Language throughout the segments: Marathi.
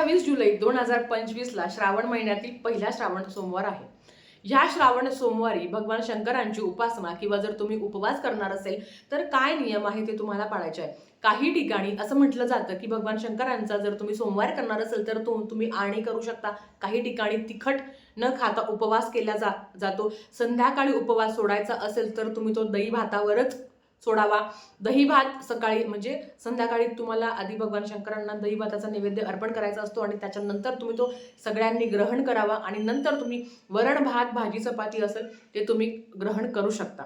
अठ्ठावीस जुलै दोन हजार पंचवीसला श्रावण महिन्यातील पहिला श्रावण सोमवार आहे. ह्या श्रावण सोमवारी भगवान शंकरांची उपासना किंवा जर तुम्ही उपवास करणार असेल तर काय नियम आहे ते तुम्हाला पाळायचे आहे. काही ठिकाणी असं म्हटलं जातं की भगवान शंकरांचा जर तुम्ही सोमवार करणार असेल तर तो तुम्ही आणी करू शकता. काही ठिकाणी तिखट न खाता उपवास केला जा जातो. संध्याकाळी उपवास सोडायचा असेल तर तुम्ही तो दही भातावरच सोडावा. दही भात सकाळी म्हणजे संध्याकाळी तुम्हाला आधी भगवान शंकरांना दही भाताचा नैवेद्य अर्पण करायचा असतो आणि त्याच्यानंतर तुम्ही तो सगळ्यांनी ग्रहण करावा आणि नंतर तुम्ही वरण भात भाजी चपाती असेल ते तुम्ही ग्रहण करू शकता.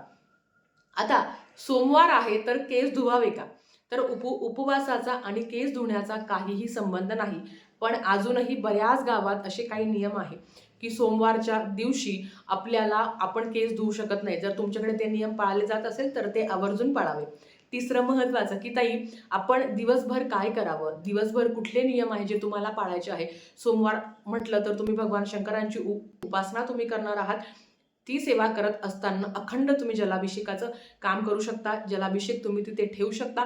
आता सोमवार आहे तर केस धुवावे का तर उप उपवासाचा आणि केस धुण्याचा काहीही संबंध नाही. पण अजूनही बऱ्याच गावात असे काही नियम आहे की सोमवारच्या दिवशी आपल्याला आपण केस धुवू शकत नाही. जर तुमच्याकडे ते नियम पाळले जात असेल तर ते आवर्जून पाळावे. तिसरं महत्त्वाचं की ताई आपण दिवसभर काय करावं? दिवसभर कुठले नियम आहे जे तुम्हाला पाळायचे आहे? सोमवार म्हटलं तर तुम्ही भगवान शंकरांची उ उपासना तुम्ही करणार आहात. ती सेवा करत असताना अखंड तुम्ही जलाभिषेकाचं काम करू शकता जलाभिषेक तुम्ही तिथे ठेवू शकता.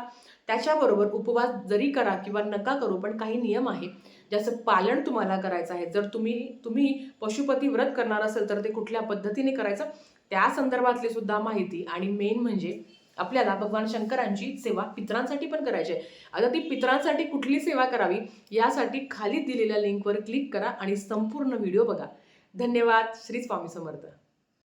त्याच्याबरोबर उपवास जरी करा किंवा नका करू पण काही नियम आहे ज्याचं पालन तुम्हाला करायचं आहे. जर तुम्ही तुम्ही पशुपती व्रत करणार असेल तर ते कुठल्या पद्धतीने करायचं? त्या संदर्भातली सुद्धा माहिती. आणि मेन म्हणजे आपल्याला भगवान शंकरांची सेवा पितरांसाठी पण करायची आहे. आता ती पितरांसाठी कुठली सेवा करावी? यासाठी खाली दिलेल्या लिंकवर क्लिक करा आणि संपूर्ण व्हिडिओ बघा. धन्यवाद. श्री स्वामी समर्थ.